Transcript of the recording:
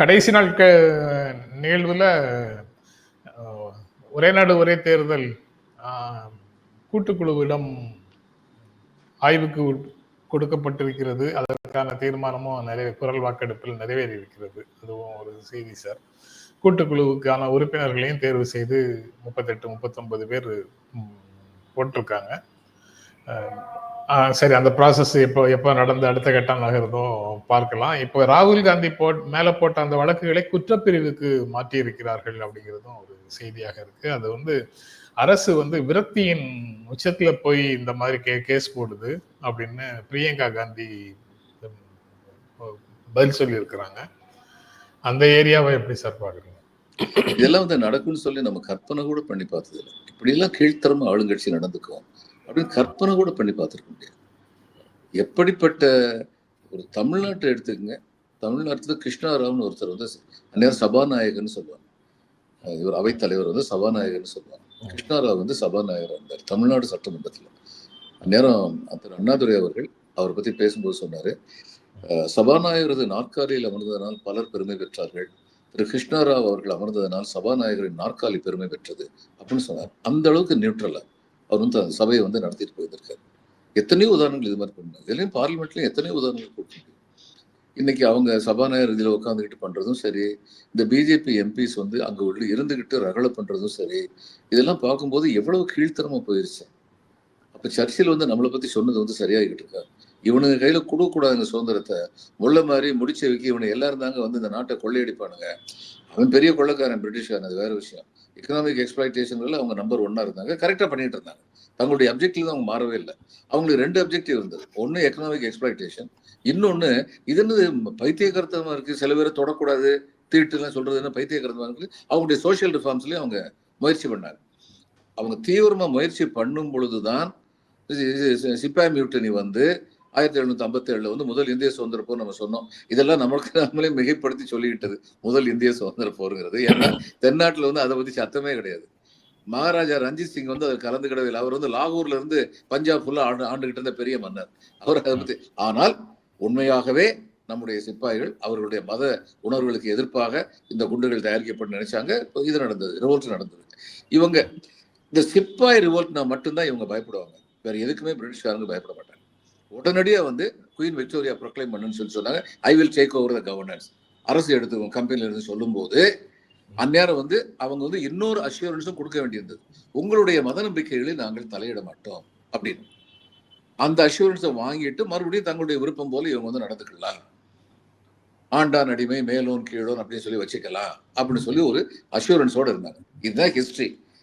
கடைசி நாள் நிகழ்வில் ஒரே நாடு ஒரே தேர்தல் கூட்டுக்குழுவிடம் ஆய்வுக்கு உட்- கொடுக்கப்பட்டிருக்கிறது. அதற்கான தீர்மானமும் நிறைய குரல் வாக்கெடுப்பில் நிறைவேறி இருக்கிறது அதுவும் ஒரு செய்தி சார். கூட்டுக்குழுவுக்கான உறுப்பினர்களையும் தேர்வு செய்து முப்பத்தெட்டு முப்பத்தொன்பது பேர் போட்டிருக்காங்க. சரி அந்த ப்ராசஸ் எப்போ எப்போ நடந்த அடுத்த கட்டம் நகர்ந்தோ பார்க்கலாம். இப்போ ராகுல் காந்தி போ மேலே போட்ட அந்த வழக்குகளை குற்றப்பிரிவுக்கு மாற்றி இருக்கிறார்கள் அப்படிங்கிறதும் ஒரு செய்தியாக இருக்கு. அது வந்து அரசு வந்து விரக்தியின் உச்சத்தில் போய் இந்த மாதிரி கே கேஸ் போடுது அப்படின்னு பிரியங்கா காந்தி பதில் சொல்லியிருக்கிறாங்க. அந்த ஏரியாவை எப்படி சார் பார்க்குறீங்க? இதெல்லாம் வந்து நடக்கும்னு சொல்லி நம்ம கற்பனை கூட பண்ணி பார்த்தது இல்லை இப்படியெல்லாம் கீழ்த்தரமா ஆளுங்கட்சி நடந்துக்கும். அப்படின்னு கற்பனை கூட பண்ணி பார்த்துருக்க முடியாது. எப்படிப்பட்ட ஒரு தமிழ்நாட்டை எடுத்துக்கங்க. தமிழ்நாட்டில் கிருஷ்ணாராவ்னு ஒருத்தர் வந்து அந்நேரம் சபாநாயகர்னு சொல்லுவாங்க. இவர் அவைத்தலைவர் வந்து சபாநாயகர்னு சொல்லுவாங்க. கிருஷ்ணாராவ் வந்து சபாநாயகர் இருந்தார் தமிழ்நாடு சட்டமன்றத்தில். அந்நேரம் திரு அண்ணாதுரை அவர்கள் அவரை பற்றி பேசும்போது சொன்னார் சபாநாயகரது நாற்காலியில் அமர்ந்ததனால் பலர் பெருமை பெற்றார்கள் திரு கிருஷ்ணாராவ் அவர்கள் அமர்ந்ததனால் சபாநாயகரின் நாற்காலி பெருமை பெற்றது அப்படின்னு சொன்னார். அந்த அளவுக்கு நியூட்ரலா அவர் வந்து அந்த சபையை வந்து நடத்திட்டு போயிருக்காரு. எத்தனையோ உதாரணங்கள் இது மாதிரி பண்ணாங்க இதுலயும் பார்லிமெண்ட்லயும் எத்தனையோ உதாரணங்கள் கொடுக்க இன்னைக்கு அவங்க சபாநாயகர் இதில் உட்காந்துக்கிட்டு பண்றதும் சரி இந்த பிஜேபி எம்பிஸ் வந்து அங்க உள்ள இருந்துகிட்டு ரகலை பண்றதும் சரி இதெல்லாம் பார்க்கும்போது எவ்வளவு கீழ்த்தரமா போயிருச்சு. அப்ப சர்ச்சில் வந்து நம்மளை பத்தி சொன்னது வந்து சரியாகிட்டு இருக்கா? இவனுங்க கையில கொடுக்கக்கூடாதுங்க சுதந்திரத்தை முள்ள மாதிரி முடிச்ச வைக்க இவனை எல்லாரும் தாங்க வந்து இந்த நாட்டை கொள்ளையடிப்பானுங்க. அவன் பெரிய கொள்ளைக்காரன் பிரிட்டிஷ்காரன் அது வேற விஷயம். எக்கனாமிக் எக்ஸ்பிளைட்டேஷன்ல அவங்க நம்பர் ஒன்னா இருந்தாங்க. கரெக்டாக பண்ணிட்டு இருந்தாங்க. தங்களுடைய அப்ஜெக்டிவ் தான் அவங்க மாறவே இல்லை. அவங்களுக்கு ரெண்டு அப்ஜெக்டிவ் இருந்தது. ஒன்று எக்கனாமிக் எக்ஸ்பிளைட்டேஷன் இன்னொன்று இது என்னது பைத்தியகரத்தமாக இருக்குது சில பேரை தொடக்கூடாது தீட்டுலாம் சொல்கிறது என்ன பைத்தியகரத்தமாக இருக்குது அவங்களுடைய சோஷியல் ரிஃபார்ம்ஸ்லேயும் அவங்க முயற்சி பண்ணாங்க. அவங்க தீவிரமாக முயற்சி பண்ணும் பொழுது தான் சிப்பாய் மியூட்டனி வந்து ஆயிரத்தி எழுநூத்தி ஐம்பத்தி ஏழுல வந்து முதல் இந்திய சுதந்திர போர் நம்ம சொன்னோம். இதெல்லாம் நம்மளுக்கு நம்மளே மிகைப்படுத்தி சொல்லிக்கிட்டது. முதல் இந்திய சுதந்திர போருங்கிறது. ஏன்னா தென்னாட்டுல வந்து அதை பத்தி சத்தமே கிடையாது. மகாராஜா ரஞ்சித் சிங் வந்து அதில் கலந்துக்கிடவே இல்லை. அவர் வந்து லாகூர்ல இருந்து பஞ்சாப் ஃபுல்லா ஆண்டு ஆண்டுகிட்டு இருந்த பெரிய மன்னர். அவர் அதை பத்தி ஆனால் உண்மையாகவே நம்முடைய சிப்பாய்கள் அவர்களுடைய மத உணர்வுகளுக்கு எதிர்ப்பாக இந்த குண்டுகள் தயாரிக்கப்பட்டு நினைச்சாங்க. இது நடந்தது ரிவோல்ட் நடந்தது. இவங்க இந்த சிப்பாய் ரிவோல்ட்னா மட்டும்தான் இவங்க பயப்படுவாங்க. வேற எதுக்குமே பிரிட்டிஷ்காரங்க பயப்பட மாட்டாங்க. உடனடியாக வந்து குயின் விக்டோரியா ப்ரொக்ளைம் பண்ணுன்னு சொல்லி சொன்னாங்க. I will take over the governance அரசு எடுத்து கம்பெனில இருந்து சொல்லும்போது அந்நேரம் வந்து அவங்க வந்து இன்னொரு அஷூரன்ஸும் கொடுக்க வேண்டியிருந்தது. உங்களுடைய மத நம்பிக்கைகளில் நாங்கள் தலையிட மாட்டோம் அப்படின்னு. அந்த அஷூரன்ஸை வாங்கிட்டு மறுபடியும் தங்களுடைய விருப்பம் போல இவங்க வந்து நடந்துக்கலாம். ஆண்டான் அடிமை மேலோன் கீழோன் அப்படின்னு சொல்லி வச்சுக்கலாம் அப்படின்னு சொல்லி ஒரு அஷூரன்ஸோடு இருந்தாங்க. இதுதான் ஹிஸ்ட்ரி